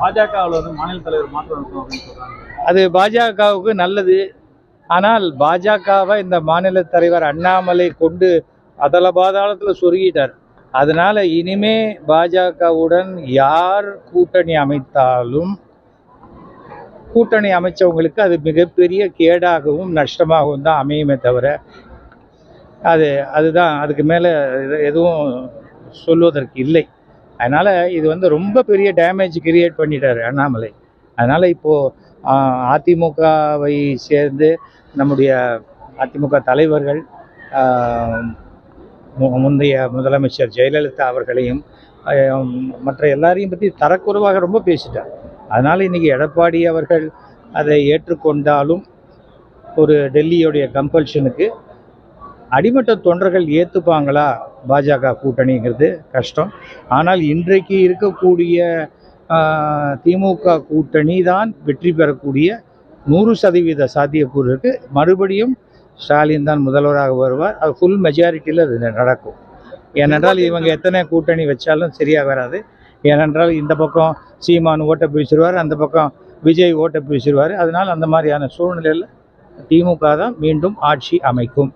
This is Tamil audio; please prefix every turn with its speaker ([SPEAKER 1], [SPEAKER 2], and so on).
[SPEAKER 1] பாஜகவில் வந்து மாநில தலைவர் மாற்றம் இருக்கும் அப்படின்னு சொல்றாங்க.
[SPEAKER 2] அது பாஜகவுக்கு நல்லது. ஆனால் பாஜகவை இந்த மாநில தலைவர் அண்ணாமலை கொண்டு அதல பாதாளத்தில் சொருகிட்டார். அதனால் இனிமே பாஜகவுடன் யார் கூட்டணி அமைத்தாலும் கூட்டணி அமைச்சவங்களுக்கு அது மிகப்பெரிய கேடாகவும் நஷ்டமாகவும் தான் அமையுமே தவிர அது அதுதான் அதுக்கு மேலே எதுவும் சொல்வதற்கு இல்லை. அதனால் இது வந்து ரொம்ப பெரிய டேமேஜ் கிரியேட் பண்ணிட்டார் அண்ணாமலை. அதனால் இப்போது அதிமுகவை சேர்ந்து நம்முடைய அதிமுக தலைவர்கள் மு- முந்தைய முதலமைச்சர் ஜெயலலிதா அவர்களையும் மற்ற எல்லாரையும் பற்றி தரக்குறைவாக ரொம்ப பேசிட்டார். அதனால் இன்றைக்கி எடப்பாடி அவர்கள் அதை ஏற்றுக்கொண்டாலும் ஒரு டெல்லியோடைய கம்பல்ஷனுக்கு அடிமட்ட தொண்டர்கள் ஏற்றுப்பாங்களா பாஜக கூட்டணிங்கிறது கஷ்டம். ஆனால் இன்றைக்கு இருக்கக்கூடிய திமுக கூட்டணி தான் வெற்றி பெறக்கூடிய நூறு சதவீத சாத்தியக்கூறு இருக்குது மறுபடியும் ஸ்டாலின் தான் முதல்வராக வருவார். அது ஃபுல் மெஜாரிட்டியில் அது நடக்கும். ஏனென்றால் இவங்க எத்தனை கூட்டணி வச்சாலும் சரியாக வராது. ஏனென்றால் இந்த பக்கம் சீமான் ஓட்டை பிரிச்சிருவார் அந்த பக்கம் விஜய் ஓட்டை பிரிச்சிருவார் அதனால் அந்த மாதிரியான சூழ்நிலையில் திமுக தான் மீண்டும் ஆட்சி அமைக்கும்.